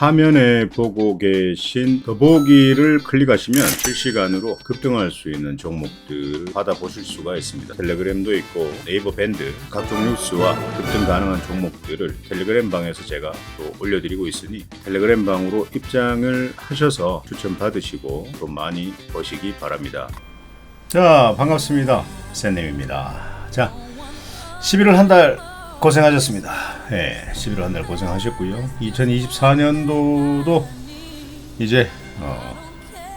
화면에 보고 계신 더보기를 클릭하시면 실시간으로 급등할 수 있는 종목들을 받아보실 수가 있습니다. 텔레그램도 있고 네이버 밴드 각종 뉴스와 급등 가능한 종목들을 텔레그램 방에서 제가 또 올려드리고 있으니 텔레그램 방으로 입장을 하셔서 추천 받으시고 또 많이 보시기 바랍니다. 자 반갑습니다. 샌님입니다. 자 11월 한달 고생하셨습니다. 예, 11월 한 달 고생하셨고요. 2024년도도 이제 어,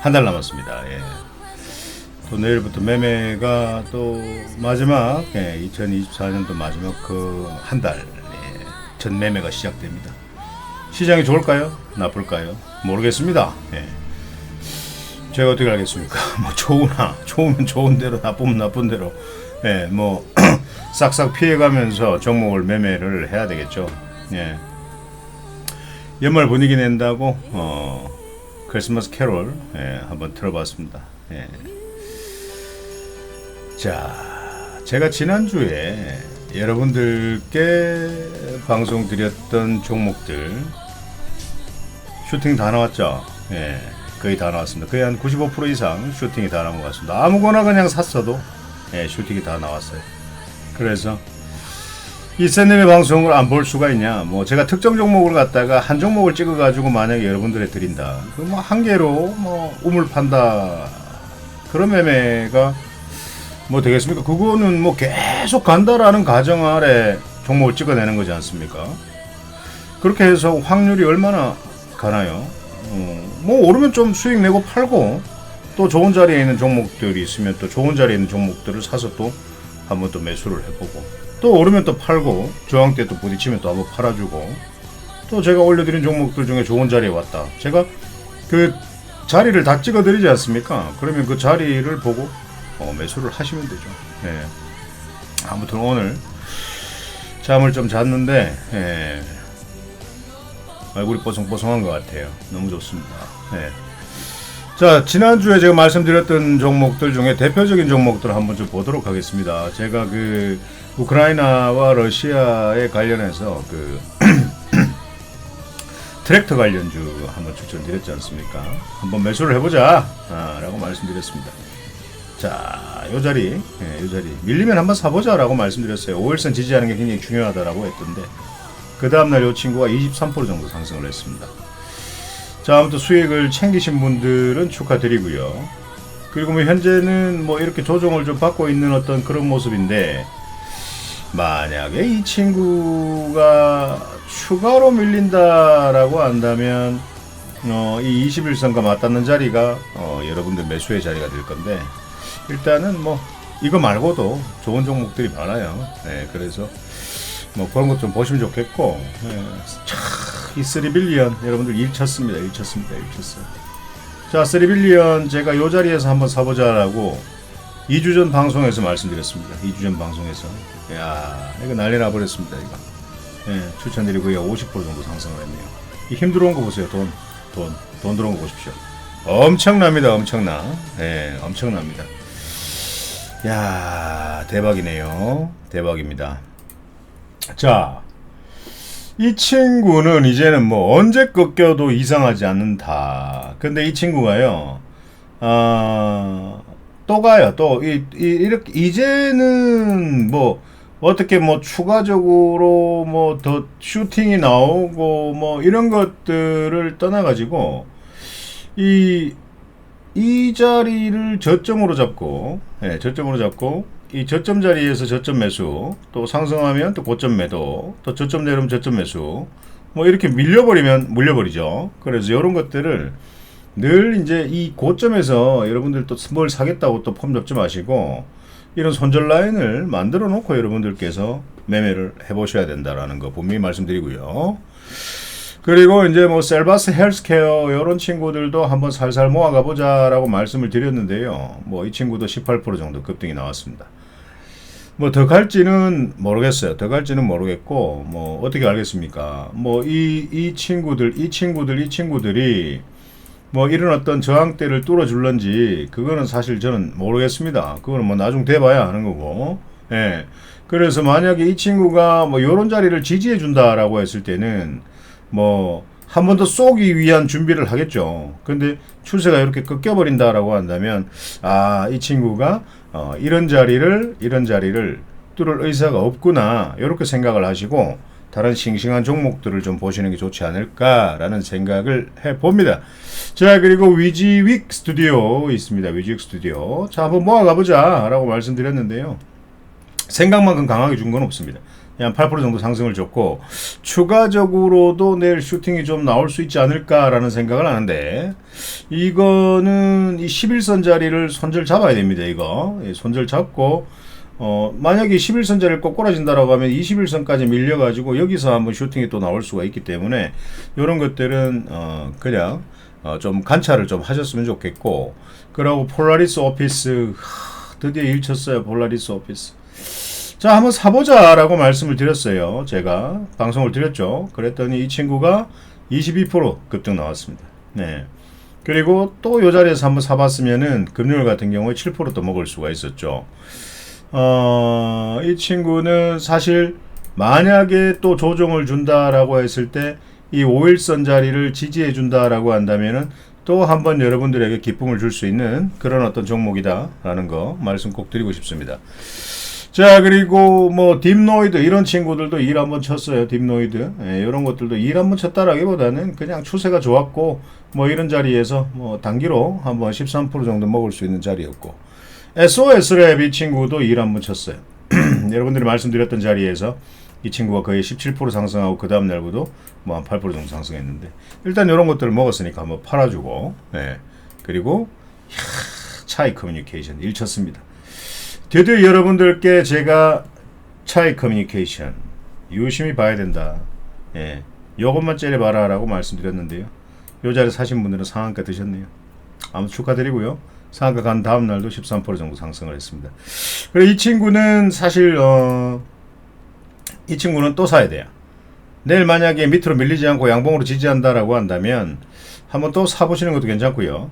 한 달 남았습니다. 예. 또 내일부터 매매가 또 마지막 예, 2024년도 마지막 그 한달 예, 전 매매가 시작됩니다. 시장이 좋을까요? 나쁠까요? 모르겠습니다. 예. 제가 어떻게 알겠습니까? 뭐 좋으나 좋으면 좋은 대로 나쁘면 나쁜 대로 예, 뭐 싹싹 피해가면서 종목을 매매를 해야 되겠죠. 예. 연말 분위기 낸다고 어, 크리스마스 캐롤 예, 한번 들어봤습니다. 예. 자, 제가 지난주에 여러분들께 방송 드렸던 종목들 슈팅 다 나왔죠. 예, 거의 다 나왔습니다. 거의 한 95% 이상 슈팅이 다 나온 것 같습니다. 아무거나 그냥 샀어도 예, 슈팅이 다 나왔어요. 그래서 이쌤님의 방송을 안 볼 수가 있냐? 뭐 제가 특정 종목을 갖다가 한 종목을 찍어가지고 만약에 여러분들에 드린다. 그럼 뭐한 개로 뭐 우물 판다. 그런 매매가 뭐 되겠습니까? 그거는 뭐 계속 간다라는 가정 아래 종목을 찍어내는 거지 않습니까? 그렇게 해서 확률이 얼마나 가나요? 어, 뭐 오르면 좀 수익 내고 팔고 또 좋은 자리에 있는 종목들이 있으면 또 좋은 자리에 있는 종목들을 사서 또 한번 또 매수를 해보고 또 오르면 또 팔고 저항 때 또 부딪히면 또 한번 팔아주고 또 제가 올려드린 종목들 중에 좋은 자리에 왔다. 제가 그 자리를 다 찍어드리지 않습니까? 그러면 그 자리를 보고 어, 매수를 하시면 되죠. 예. 아무튼 오늘 잠을 좀 잤는데 예. 얼굴이 뽀송뽀송한 것 같아요. 너무 좋습니다. 예. 자, 지난주에 제가 말씀드렸던 종목들 중에 대표적인 종목들을 한번 좀 보도록 하겠습니다. 제가 그 우크라이나와 러시아에 관련해서 그 트랙터 관련주 한번 추천드렸지 않습니까? 한번 매수를 해보자 아, 라고 말씀드렸습니다. 자, 요 자리, 예, 요 자리 밀리면 한번 사보자 라고 말씀드렸어요. 5일선 지지하는 게 굉장히 중요하다라고 했던데 그 다음날 요 친구가 23% 정도 상승을 했습니다. 자, 아무튼 수익을 챙기신 분들은 축하드리고요. 그리고 뭐 현재는 뭐 이렇게 조정을 좀 받고 있는 어떤 그런 모습인데 만약에 이 친구가 추가로 밀린다라고 한다면 어, 이 21선과 맞닿는 자리가 어, 여러분들 매수의 자리가 될 건데 일단은 뭐 이거 말고도 좋은 종목들이 많아요. 네, 그래서 뭐 그런 것 좀 보시면 좋겠고 예, 이 3빌리언 여러분들 일 쳤습니다. 일 쳤습니다. 일 쳤어요. 자 3빌리언 제가 요 자리에서 한번 사보자라고 2주 전 방송에서 말씀드렸습니다. 2주 전 방송에서 야 이거 난리 나버렸습니다. 이거 예, 추천드리고요. 50% 정도 상승을 했네요. 이 힘 들어온 거 보세요. 돈, 돈, 돈 들어온 거 보십시오. 엄청납니다. 엄청나. 예, 엄청납니다. 야 대박이네요. 대박입니다. 자, 이 친구는 이제는 뭐 언제 꺾여도 이상하지 않는다. 근데 이 친구가요, 아, 또 가요. 또, 이, 이, 이렇게, 이제는 뭐, 어떻게 뭐 추가적으로 뭐 더 슈팅이 나오고 뭐 이런 것들을 떠나가지고, 이, 이 자리를 저점으로 잡고, 예, 저점으로 잡고, 이 저점 자리에서 저점 매수, 또 상승하면 또 고점 매도, 또 저점 내려면 저점 매수, 뭐 이렇게 밀려버리면 물려버리죠. 그래서 이런 것들을 늘 이제 이 고점에서 여러분들 또 뭘 사겠다고 또 폼 잡지 마시고 이런 손절 라인을 만들어 놓고 여러분들께서 매매를 해 보셔야 된다라는 거 분명히 말씀드리고요. 그리고 이제 뭐 셀바스 헬스케어 이런 친구들도 한번 살살 모아가 보자라고 말씀을 드렸는데요. 뭐 이 친구도 18% 정도 급등이 나왔습니다. 뭐 더 갈지는 모르겠어요. 더 갈지는 모르겠고 뭐 어떻게 알겠습니까? 뭐이이 친구들 이 친구들 이 친구들이 뭐 이런 어떤 저항대를 뚫어줄런지 그거는 사실 저는 모르겠습니다. 그거는 뭐 나중 돼봐야 하는 거고. 예. 그래서 만약에 이 친구가 뭐 요런 자리를 지지해 준다라고 했을 때는 뭐 한 번 더 쏘기 위한 준비를 하겠죠. 근데 추세가 이렇게 꺾여버린다라고 한다면 아 이 친구가 어, 이런 자리를 이런 자리를 뚫을 의사가 없구나 이렇게 생각을 하시고 다른 싱싱한 종목들을 좀 보시는 게 좋지 않을까라는 생각을 해 봅니다. 자 그리고 위지윅 스튜디오 있습니다. 위지윅 스튜디오 자 한번 모아가 보자 라고 말씀드렸는데요. 생각만큼 강하게 준 건 없습니다. 그냥 8% 정도 상승을 줬고 추가적으로도 내일 슈팅이 좀 나올 수 있지 않을까라는 생각을 하는데 이거는 이 11선 자리를 손절 잡아야 됩니다. 이거 예, 손절 잡고 어 만약에 11선 자리를 꼭 꼬라진다라고 하면 21선까지 밀려가지고 여기서 한번 슈팅이 또 나올 수가 있기 때문에 이런 것들은 어 그냥 어, 좀 관찰을 좀 하셨으면 좋겠고 그리고 폴라리스 오피스 하, 드디어 일 쳤어요 폴라리스 오피스 자 한번 사보자 라고 말씀을 드렸어요. 제가 방송을 드렸죠. 그랬더니 이 친구가 22% 급등 나왔습니다. 네. 그리고 또이 자리에서 한번 사봤으면은 금요일 같은 경우에 7%도 먹을 수가 있었죠. 어, 이 친구는 사실 만약에 또 조정을 준다라고 했을 때 이 5일선 자리를 지지해 준다라고 한다면은 또 한번 여러분들에게 기쁨을 줄 수 있는 그런 어떤 종목이다라는 거 말씀 꼭 드리고 싶습니다. 자 그리고 뭐 딥노이드 이런 친구들도 일 한번 쳤어요 딥노이드. 예, 이런 것들도 일 한번 쳤다라기보다는 그냥 추세가 좋았고 뭐 이런 자리에서 뭐 단기로 한번 13% 정도 먹을 수 있는 자리였고. SOS랩 이 친구도 일 한번 쳤어요. 여러분들이 말씀드렸던 자리에서 이 친구가 거의 17% 상승하고 그 다음 날부터 뭐 한 8% 정도 상승했는데 일단 이런 것들을 먹었으니까 한번 팔아주고 예. 그리고 이야, 차이 커뮤니케이션 일 쳤습니다 드디어 여러분들께 제가 차이 커뮤니케이션 유심히 봐야 된다. 예, 요것만 째려봐라 라고 말씀드렸는데요. 요 자리 사신 분들은 상한가 드셨네요. 아무튼 축하드리고요. 상한가 간 다음 날도 13% 정도 상승을 했습니다. 그리고 이 친구는 사실 어, 이 친구는 또 사야 돼요. 내일 만약에 밑으로 밀리지 않고 양봉으로 지지한다라고 한다면 한번 또 사보시는 것도 괜찮고요.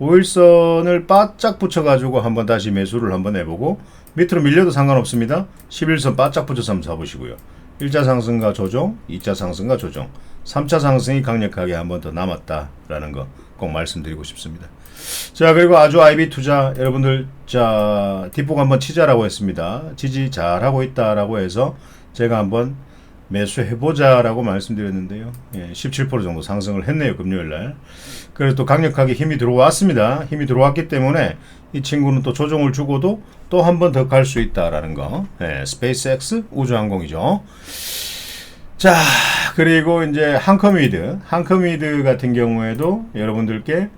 5일선을 바짝 붙여가지고 한번 다시 매수를 한번 해보고 밑으로 밀려도 상관없습니다. 11선 바짝 붙여서 한번 잡으시고요. 1차 상승과 조정, 2차 상승과 조정, 3차 상승이 강력하게 한 번 더 남았다라는 거 꼭 말씀드리고 싶습니다. 자 그리고 아주 IB 투자 여러분들 자 뒷북 한번 치자라고 했습니다. 지지 잘하고 있다라고 해서 제가 한번 매수해보자라고 말씀드렸는데요. 예, 17% 정도 상승을 했네요. 금요일날. 그래서 또 강력하게 힘이 들어왔습니다. 힘이 들어왔기 때문에 이 친구는 또 조정을 주고도 또 한 번 더 갈 수 있다라는 거. 예, 스페이스X 우주항공이죠. 자, 그리고 이제 한커미드. 한커미드 같은 경우에도 여러분들께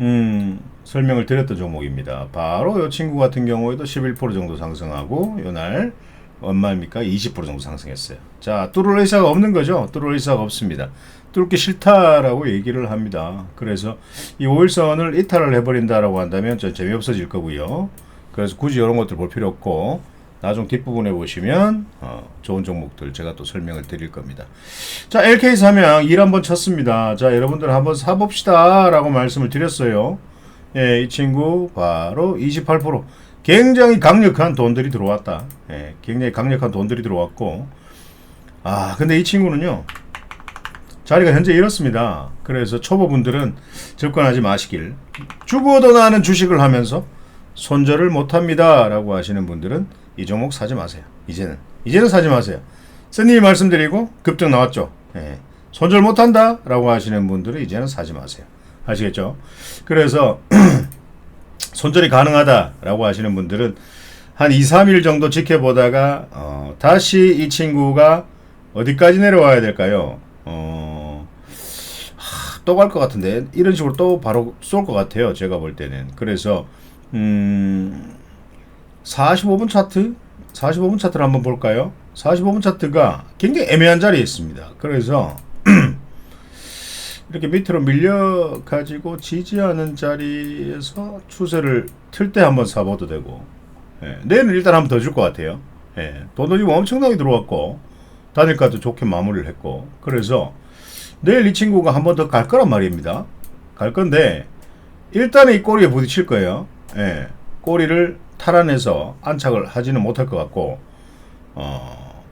음, 설명을 드렸던 종목입니다. 바로 이 친구 같은 경우에도 11% 정도 상승하고 요날 얼마입니까? 20% 정도 상승했어요. 자, 뚫을 의사가 없는 거죠. 뚫을 의사가 없습니다. 뚫기 싫다라고 얘기를 합니다. 그래서 이 5일선을 이탈을 해버린다라고 한다면 좀 재미없어질 거고요. 그래서 굳이 이런 것들 볼 필요 없고 나중 뒷부분에 보시면 어, 좋은 종목들 제가 또 설명을 드릴 겁니다. 자, LK 삼양 일 한번 쳤습니다. 자, 여러분들 한번 사봅시다 라고 말씀을 드렸어요. 예, 이 친구 바로 28% 굉장히 강력한 돈들이 들어왔다. 예, 굉장히 강력한 돈들이 들어왔고 아, 근데 이 친구는요. 자리가 현재 이렇습니다. 그래서 초보분들은 접근하지 마시길. 죽어도 나는 주식을 하면서 손절을 못합니다. 라고 하시는 분들은 이 종목 사지 마세요. 이제는. 이제는 사지 마세요. 스님이 말씀드리고 급등 나왔죠. 예. 손절 못한다. 라고 하시는 분들은 이제는 사지 마세요. 아시겠죠? 그래서 손절이 가능하다. 라고 하시는 분들은 한 2, 3일 정도 지켜보다가 어, 다시 이 친구가 어디까지 내려와야 될까요? 어, 또 갈 것 같은데 이런 식으로 또 바로 쏠 것 같아요. 제가 볼 때는. 그래서 음, 45분 차트 45분 차트를 한번 볼까요? 45분 차트가 굉장히 애매한 자리에 있습니다. 그래서 이렇게 밑으로 밀려 가지고 지지하는 자리에서 추세를 틀 때 한번 사봐도 되고 예, 내일은 일단 한번 더 줄 것 같아요. 예, 돈도 지금 엄청나게 들어왔고 단일가도 좋게 마무리를 했고 그래서 내일 이 친구가 한번 더 갈 거란 말입니다. 갈 건데 일단은 이 꼬리에 부딪힐 거예요. 예, 꼬리를 탈환해서 안착을 하지는 못할 것 같고 어,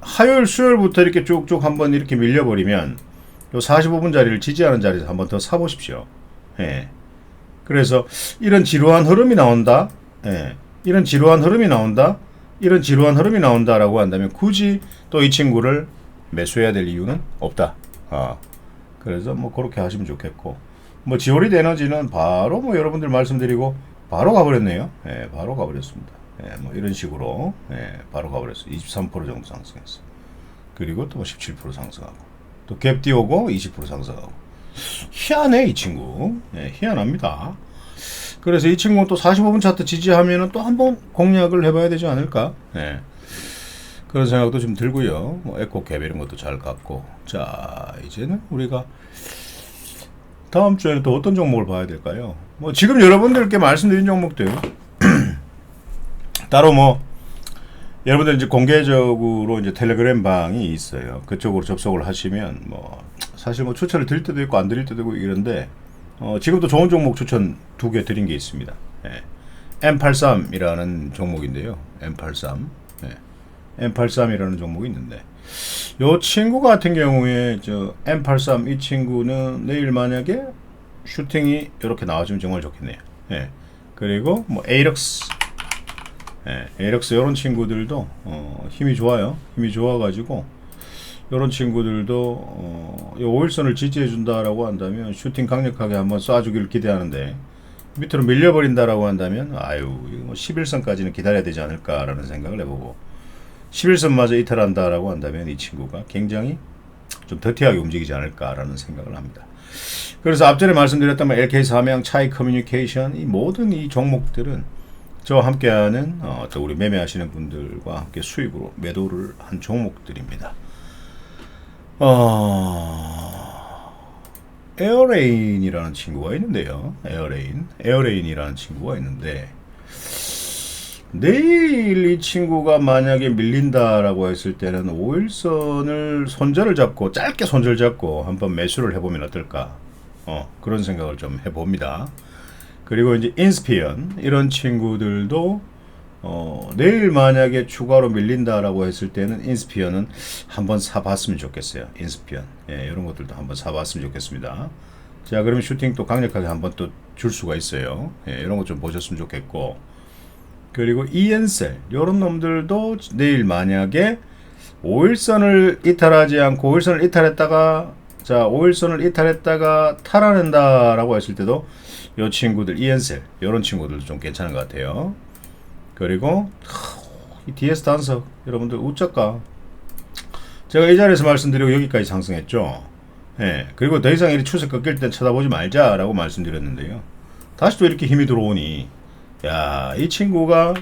화요일 수요일부터 이렇게 쭉쭉 한번 이렇게 밀려버리면 요 45분 자리를 지지하는 자리에서 한번 더 사보십시오. 예. 그래서 이런 지루한 흐름이 나온다. 예. 이런 지루한 흐름이 나온다. 이런 지루한 흐름이 나온다라고 한다면 굳이 또 이 친구를 매수해야 될 이유는 없다. 아. 그래서 뭐 그렇게 하시면 좋겠고 뭐 지오리드 에너지는 바로 뭐 여러분들 말씀드리고 바로 가버렸네요. 예, 바로 가버렸습니다. 예, 뭐 이런 식으로 예, 바로 가버렸어. 23% 정도 상승했어. 그리고 또 17% 상승하고 또 갭 띄우고 20% 상승하고 희한해 이 친구. 예, 희한합니다. 그래서 이 친구 또 45분 차트 지지하면은 또 한번 공략을 해봐야 되지 않을까? 예. 그런 생각도 좀 들고요. 뭐 에코 갭 이런 것도 잘 갖고 자 이제는 우리가 다음 주에는 또 어떤 종목을 봐야 될까요? 뭐 지금 여러분들께 말씀드린 종목들 따로 뭐 여러분들 이제 공개적으로 이제 텔레그램 방이 있어요. 그쪽으로 접속을 하시면 뭐 사실 뭐 추천을 드릴 때도 있고 안 드릴 때도 있고 이런데 어 지금도 좋은 종목 추천 두 개 드린 게 있습니다. 예. M83이라는 종목인데요. M83. 예. M83이라는 종목이 있는데 요 친구 같은 경우에 저 M83 이 친구는 내일 만약에 슈팅이 이렇게 나와주면 정말 좋겠네요. 예. 그리고 뭐 에이럭스 예, 에이럭스 이런 친구들도 어, 힘이 좋아요. 힘이 좋아가지고 이런 친구들도 어, 이 오일선을 지지해 준다라고 한다면 슈팅 강력하게 한번 쏴주기를 기대하는데 밑으로 밀려버린다라고 한다면 아유 이거 뭐 11선까지는 기다려야 되지 않을까라는 생각을 해보고 11선마저 이탈한다라고 한다면 이 친구가 굉장히 좀 더티하게 움직이지 않을까라는 생각을 합니다. 그래서 앞전에 말씀드렸던 뭐 LK 삼양, 차이 커뮤니케이션 이 모든 이 종목들은 저와 함께하는 어, 또 우리 매매하시는 분들과 함께 수익으로 매도를 한 종목들입니다. 어... 에어레인이라는 친구가 있는데요. 에어레인, 에어레인이라는 친구가 있는데 내일 이 친구가 만약에 밀린다라고 했을 때는 5일선을 손절을 잡고 짧게 손절 잡고 한번 매수를 해보면 어떨까? 어, 그런 생각을 좀 해봅니다. 그리고 이제 인스피언 이런 친구들도 어, 내일 만약에 추가로 밀린다라고 했을 때는 인스피언은 한번 사봤으면 좋겠어요. 인스피언 예, 이런 것들도 한번 사봤으면 좋겠습니다. 자 그러면 슈팅 또 강력하게 한번 또 줄 수가 있어요. 예, 이런 것 좀 보셨으면 좋겠고 그리고 이엔셀 이런 놈들도 내일 만약에 5일선을 이탈하지 않고 5일선을 이탈했다가 자 5일선을 이탈했다가 탈환한다라고 했을 때도 이 친구들 이엔셀 이런 친구들도 좀 괜찮은 것 같아요. 그리고 이 DS 단석 여러분들 우짜가 제가 이 자리에서 말씀드리고 여기까지 상승했죠. 예. 그리고 더 이상 이 추세 꺾일 때 쳐다보지 말자 라고 말씀드렸는데요. 다시 또 이렇게 힘이 들어오니 야, 이 친구가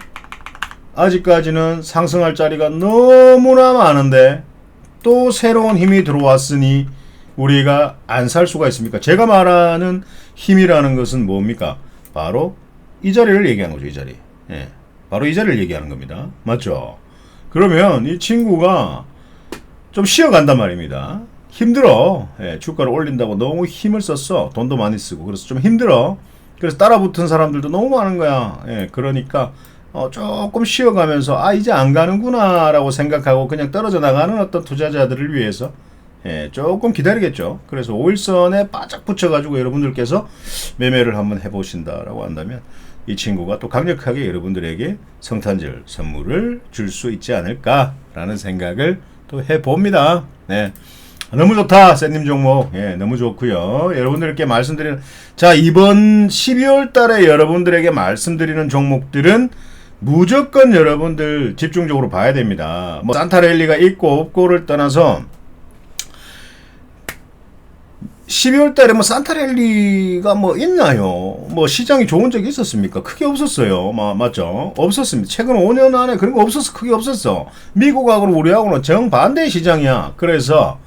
아직까지는 상승할 자리가 너무나 많은데 또 새로운 힘이 들어왔으니 우리가 안 살 수가 있습니까? 제가 말하는 힘이라는 것은 뭡니까? 바로 이 자리를 얘기하는 거죠, 이 자리. 예. 바로 이 자리를 얘기하는 겁니다. 맞죠? 그러면 이 친구가 좀 쉬어간단 말입니다. 힘들어. 예, 주가를 올린다고 너무 힘을 썼어. 돈도 많이 쓰고. 그래서 좀 힘들어. 그래서 따라붙은 사람들도 너무 많은 거야. 예, 그러니까 어, 조금 쉬어가면서 아 이제 안 가는구나라고 생각하고 그냥 떨어져 나가는 어떤 투자자들을 위해서 예, 조금 기다리겠죠. 그래서 5일선에 바짝 붙여가지고 여러분들께서 매매를 한번 해보신다라고 한다면 이 친구가 또 강력하게 여러분들에게 성탄절 선물을 줄 수 있지 않을까라는 생각을 또 해봅니다. 네. 너무 좋다, 샌님 종목. 예, 너무 좋고요. 여러분들께 말씀드리는 자 이번 12월 달에 여러분들에게 말씀드리는 종목들은 무조건 여러분들 집중적으로 봐야 됩니다. 뭐 산타랠리가 있고 없고를 떠나서 12월 달에 뭐 산타랠리가 뭐 있나요? 뭐 시장이 좋은 적이 있었습니까? 크게 없었어요. 마, 맞죠? 없었습니다. 최근 5년 안에 그런 거 없었어. 크게 없었어. 미국하고는 우리하고는 정반대의 시장이야. 그래서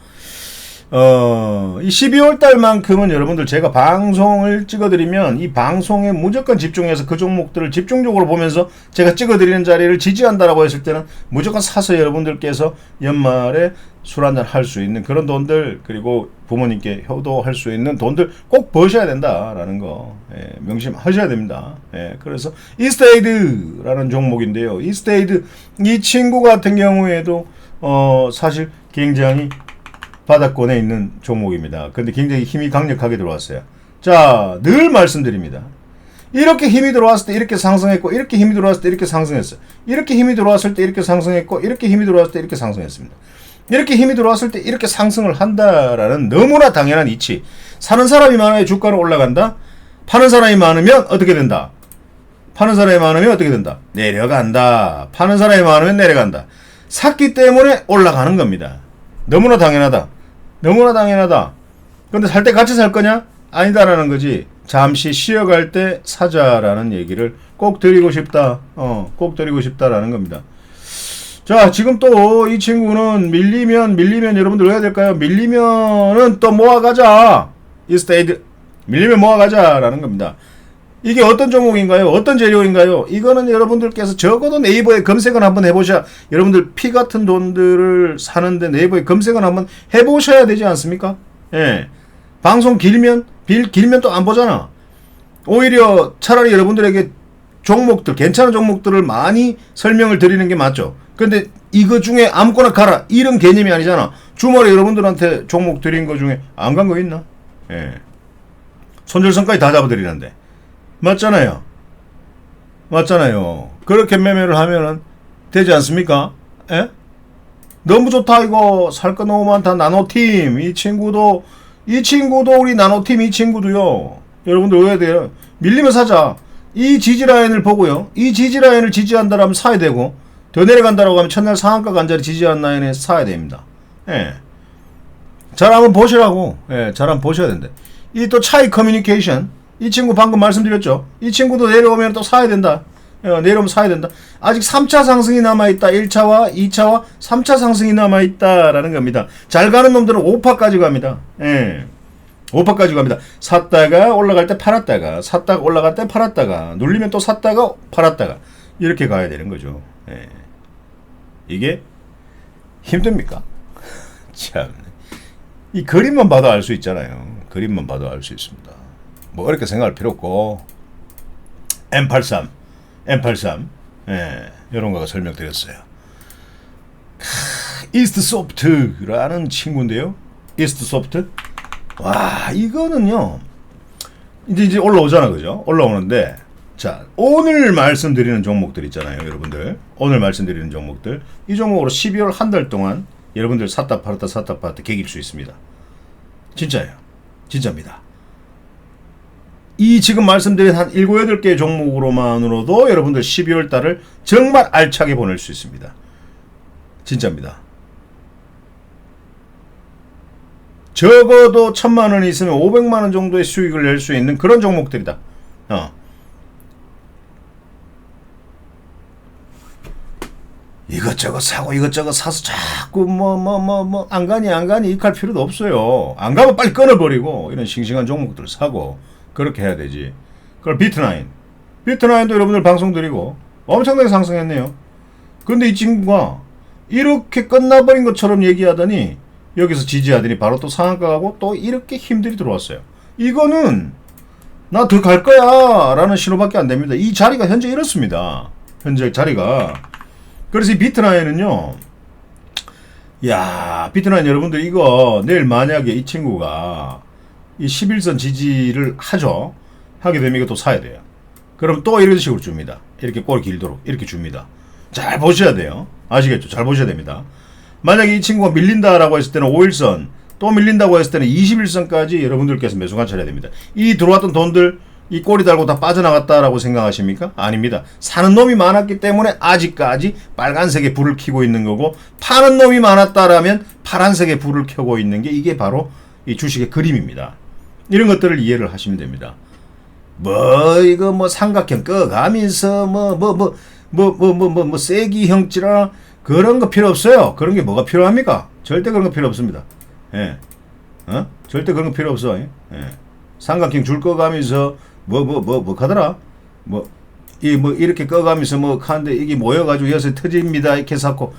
어, 이 12월 달만큼은 여러분들 제가 방송을 찍어드리면 이 방송에 무조건 집중해서 그 종목들을 집중적으로 보면서 제가 찍어드리는 자리를 지지한다라고 했을 때는 무조건 사서 여러분들께서 연말에 술 한잔 할 수 있는 그런 돈들 그리고 부모님께 효도할 수 있는 돈들 꼭 버셔야 된다라는 거 예, 명심하셔야 됩니다. 예, 그래서 이스테이드라는 종목인데요. 이스테이드 이 친구 같은 경우에도 어, 사실 굉장히 바닥권에 있는 종목입니다. 근데 굉장히 힘이 강력하게 들어왔어요. 자, 늘 말씀드립니다. 이렇게 힘이 들어왔을 때 이렇게 상승했고, 이렇게 힘이 들어왔을 때 이렇게 상승했어요. 이렇게 힘이 들어왔을 때 이렇게 상승했고, 이렇게 힘이 들어왔을 때 이렇게 상승했습니다. 이렇게 힘이 들어왔을 때 이렇게 상승을 한다라는 너무나 당연한 이치. 사는 사람이 많아야 주가는 올라간다. 파는 사람이 많으면 어떻게 된다? 파는 사람이 많으면 어떻게 된다? 내려간다. 파는 사람이 많으면 내려간다. 샀기 때문에 올라가는 겁니다. 너무나 당연하다. 너무나 당연하다. 근데 살 때 같이 살 거냐? 아니다라는 거지. 잠시 쉬어갈 때 사자라는 얘기를 꼭 드리고 싶다. 어, 꼭 드리고 싶다라는 겁니다. 자, 지금 또 이 친구는 밀리면, 밀리면 여러분들 왜 해야 될까요? 밀리면은 또 모아가자. 이 스테이드. 밀리면 모아가자라는 겁니다. 이게 어떤 종목인가요? 어떤 재료인가요? 이거는 여러분들께서 적어도 네이버에 검색을 한번 해보셔. 여러분들 피 같은 돈들을 사는데 네이버에 검색을 한번 해보셔야 되지 않습니까? 예. 방송 길면, 빌, 길면 또 안 보잖아. 오히려 차라리 여러분들에게 종목들, 괜찮은 종목들을 많이 설명을 드리는 게 맞죠. 근데 이거 중에 아무거나 가라. 이런 개념이 아니잖아. 주말에 여러분들한테 종목 드린 거 중에 안 간 거 있나? 예. 손절선까지 다 잡아드리는데. 맞잖아요. 맞잖아요. 그렇게 매매를 하면은 되지 않습니까? 예? 너무 좋다 이거 살 거 너무 많다 나노팀 이 친구도 이 친구도 우리 나노팀 이 친구도요 여러분들 오해야 돼요 밀리면 사자 이 지지 라인을 보고요 이 지지 라인을 지지한다라면 사야 되고 더 내려간다라고 하면 첫날 상한가 간자리 지지한 라인에 사야 됩니다 예. 잘 한번 보시라고 예, 잘 한번 보셔야 된대 이 또 차이 커뮤니케이션 이 친구 방금 말씀드렸죠 이 친구도 내려오면 또 사야 된다 어, 내려오면 사야 된다. 아직 3차 상승이 남아있다. 1차와 2차와 3차 상승이 남아있다라는 겁니다. 잘 가는 놈들은 5파까지 갑니다. 예. 5파까지 갑니다. 샀다가 올라갈 때 팔았다가, 샀다가 올라갈 때 팔았다가, 눌리면 또 샀다가 팔았다가, 이렇게 가야 되는 거죠. 예. 이게 힘듭니까? 참. 이 그림만 봐도 알 수 있잖아요. 그림만 봐도 알 수 있습니다. 뭐 어렵게 생각할 필요 없고, M83. M83 예, 이런 거가 설명드렸어요. 이스트 소프트라는 친구인데요. 이스트 소프트. 와 이거는요. 이제 이제 올라오잖아 그죠? 올라오는데 자 오늘 말씀드리는 종목들 있잖아요 여러분들 오늘 말씀드리는 종목들 이 종목으로 12월 한 달 동안 여러분들 샀다 팔았다 샀다 팔았다 개길 수 있습니다. 진짜예요. 진짜입니다. 이 지금 말씀드린 한 7, 8개 종목으로만으로도 여러분들 12월 달을 정말 알차게 보낼 수 있습니다. 진짜입니다. 적어도 천만 원이 있으면 500만 원 정도의 수익을 낼 수 있는 그런 종목들이다. 어. 이것저것 사고 이것저것 사서 자꾸 뭐 뭐 뭐 뭐 안 가니 안 가니 이할 필요도 없어요. 안 가면 빨리 끊어버리고 이런 싱싱한 종목들 사고 그렇게 해야 되지. 그걸 비트나인. 비트나인도 여러분들 방송 드리고 엄청나게 상승했네요. 근데 이 친구가 이렇게 끝나버린 것처럼 얘기하더니 여기서 지지하더니 바로 또 상한가 가고 또 이렇게 힘들이 들어왔어요. 이거는 나 더 갈 거야 라는 신호밖에 안 됩니다. 이 자리가 현재 이렇습니다. 현재 자리가. 그래서 이 비트나인은요. 야 비트나인 여러분들 이거 내일 만약에 이 친구가 이 11선 지지를 하죠. 하게 되면 이것도 사야 돼요. 그럼 또 이런 식으로 줍니다. 이렇게 꼴 길도록 이렇게 줍니다. 잘 보셔야 돼요. 아시겠죠? 잘 보셔야 됩니다. 만약에 이 친구가 밀린다라고 했을 때는 5일선, 또 밀린다고 했을 때는 21선까지 여러분들께서 매수 관찰해야 됩니다. 이 들어왔던 돈들 이 꼬리 달고 다 빠져나갔다라고 생각하십니까? 아닙니다. 사는 놈이 많았기 때문에 아직까지 빨간색의 불을 켜고 있는 거고 파는 놈이 많았다라면 파란색의 불을 켜고 있는 게 이게 바로 이 주식의 그림입니다. 이런 것들을 이해를 하시면 됩니다. 뭐 이거 뭐 삼각형 꺼가면서 뭐 뭐 뭐 뭐 뭐 뭐 뭐 세기 형질아 그런 거 필요 없어요. 그런 게 뭐가 필요합니까? 절대 그런 거 필요 없습니다. 예. 어? 절대 그런 거 필요 없어. 예. 삼각형 줄거 가면서 뭐 뭐 뭐 뭐 하더라? 뭐 이 뭐 이렇게 꺼가면서 뭐 하는데 이게 모여가지고 여기서 터집니다 이렇게 해갖고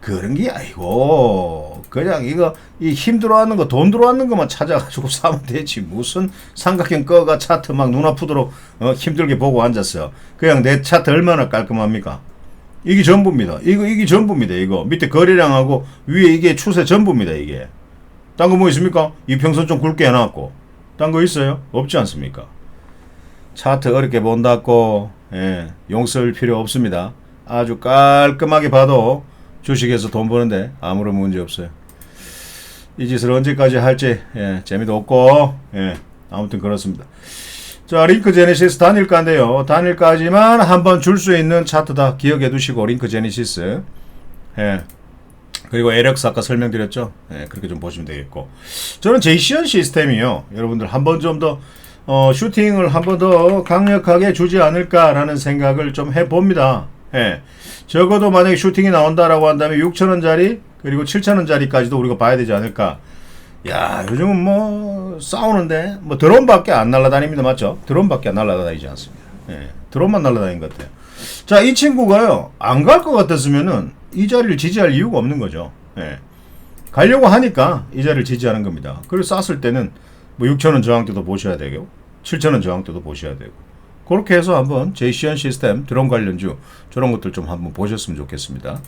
그런 게 아니고 그냥 이거 이 힘 들어왔는 거 돈 들어왔는 것만 찾아가지고 사면 되지 무슨 삼각형 꺼가 차트 막 눈 아프도록 어, 힘들게 보고 앉았어 그냥 내 차트 얼마나 깔끔합니까 이게 전부입니다. 이거 이게 전부입니다. 이거 밑에 거래량하고 위에 이게 추세 전부입니다. 이게. 딴 거 뭐 있습니까? 이평선 좀 굵게 해놨고. 딴 거 있어요? 없지 않습니까? 차트 어렵게 본다고 예, 용쓸 필요 없습니다. 아주 깔끔하게 봐도 주식에서 돈 버는데 아무런 문제 없어요. 이 짓을 언제까지 할지 예, 재미도 없고 예, 아무튼 그렇습니다. 자 링크 제네시스 단일가인데요. 단일가지만 한번 줄 수 있는 차트다 기억해 두시고 링크 제네시스 예. 그리고 LX 아까 설명드렸죠. 예, 그렇게 좀 보시면 되겠고. 저는 제이시언 시스템이요. 여러분들 한번 좀더 어, 슈팅을 한 번 더 강력하게 주지 않을까라는 생각을 좀 해봅니다. 예. 적어도 만약에 슈팅이 나온다라고 한다면 6천원짜리 그리고 7천원짜리까지도 우리가 봐야 되지 않을까. 야 요즘은 뭐 싸우는데 뭐 드론밖에 안 날아다닙니다. 맞죠? 드론밖에 안 날아다니지 않습니다. 예. 드론만 날아다니는 것 같아요. 자, 이 친구가요, 안 갈 것 같았으면은 이 자리를 지지할 이유가 없는 거죠. 예. 가려고 하니까 이 자리를 지지하는 겁니다. 그리고 쌌을 때는 뭐 6천원 저항 때도 보셔야 되고, 7천원 저항 때도 보셔야 되고, 그렇게 해서 한번 제이시언 시스템, 드론 관련주, 저런 것들 좀 한번 보셨으면 좋겠습니다.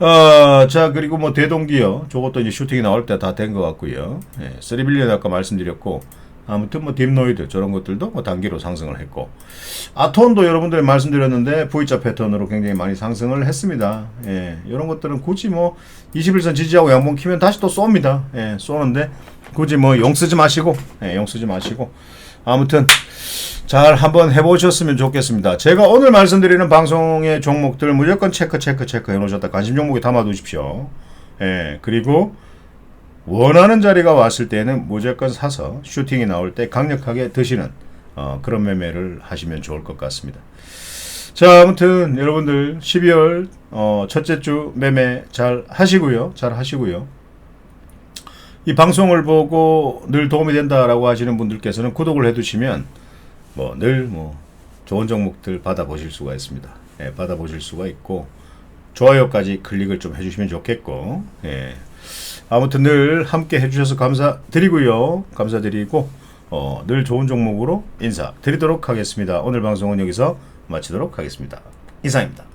어, 자, 그리고 뭐 대동기요. 저것도 이제 슈팅이 나올 때 다 된 것 같고요. 예, 3빌리언 아까 말씀드렸고, 아무튼 뭐 딥노이드 저런 것들도 뭐 단기로 상승을 했고, 아톤도 여러분들 말씀드렸는데 V자 패턴으로 굉장히 많이 상승을 했습니다. 예, 이런 것들은 굳이 뭐 21선 지지하고 양봉 키면 다시 또 쏩니다. 예, 쏘는데 굳이 뭐 용 쓰지 마시고, 예, 용 쓰지 마시고, 아무튼 잘 한번 해보셨으면 좋겠습니다. 제가 오늘 말씀드리는 방송의 종목들 무조건 체크 체크 체크 해놓으셨다. 관심 종목에 담아두십시오. 예, 그리고 원하는 자리가 왔을 때는 무조건 사서 슈팅이 나올 때 강력하게 드시는 어, 그런 매매를 하시면 좋을 것 같습니다. 자, 아무튼 여러분들 12월 어, 첫째 주 매매 잘 하시고요. 잘 하시고요. 이 방송을 보고 늘 도움이 된다라고 하시는 분들께서는 구독을 해두시면 뭐늘뭐 좋은 종목들 받아보실 수가 있습니다. 예, 받아보실 수가 있고 좋아요까지 클릭을 좀 해주시면 좋겠고 예. 아무튼 늘 함께 해주셔서 감사드리고요. 감사드리고 어, 늘 좋은 종목으로 인사드리도록 하겠습니다. 오늘 방송은 여기서 마치도록 하겠습니다. 이상입니다.